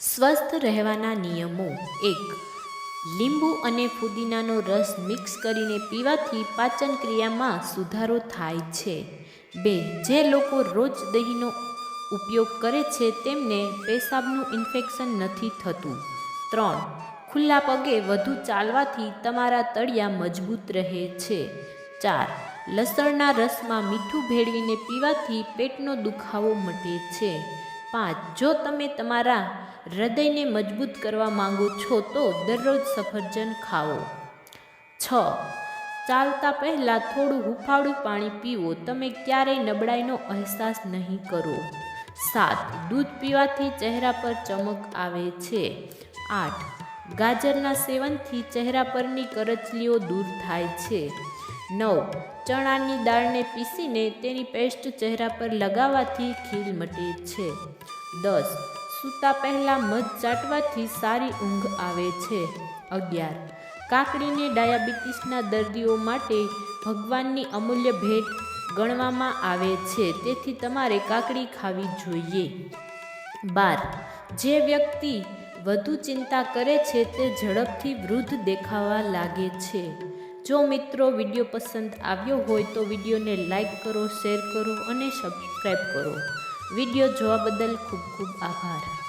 સ્વસ્થ રહેવાના નિયમો એક. લીંબુ અને ફુદીનાનો રસ મિક્સ કરીને પીવાથી પાચન ક્રિયામાં સુધારો થાય છે. બે, જે લોકો રોજ દહીંનો ઉપયોગ કરે છે તેમને પેશાબનું ઇન્ફેક્શન નથી થતું. ત્રણ, ખુલ્લા પગે વધુ ચાલવાથી તમારા તળિયા મજબૂત રહે છે. ચાર, લસણના રસમાં મીઠું ભેળવીને પીવાથી પેટનો દુખાવો મટે છે. પાંચ જો તમે તમારા હૃદયને મજબૂત કરવા માંગો છો, તો દરરોજ સફરજન ખાઓ. છ. ચાલતા પહેલાં થોડું હુફાળું પાણી પીવો. તમે ક્યારેય નબળાઈનો અહેસાસ નહીં કરો. સાત. દૂધ પીવાથી ચહેરા પર ચમક આવે છે. આઠ. ગાજરના સેવનથી ચહેરા પરની કરચલીઓ દૂર થાય છે. નવ. ચણાની દાળને પીસીને તેની પેસ્ટ ચહેરા પર લગાવવાથી ખીલ મટે છે. દસ. સૂતા પહેલાં મધ ચાટવાથી સારી ઊંઘ આવે છે. અગિયાર. કાકડીને ડાયાબિટીસના દર્દીઓ માટે ભગવાનની અમૂલ્ય ભેટ ગણવામાં આવે છે. તેથી તમારે કાકડી ખાવી જોઈએ. બાર. જે વ્યક્તિ વધુ ચિંતા કરે છે તે ઝડપથી વૃદ્ધ દેખાવા લાગે છે. જો મિત્રો વીડિયો પસંદ આવ્યો હોય તો વિડીયોને લાઈક કરો, શેર કરો અને સબસ્ક્રાઈબ કરો. વીડિયો જોવા બદલ ખૂબ ખૂબ આભાર.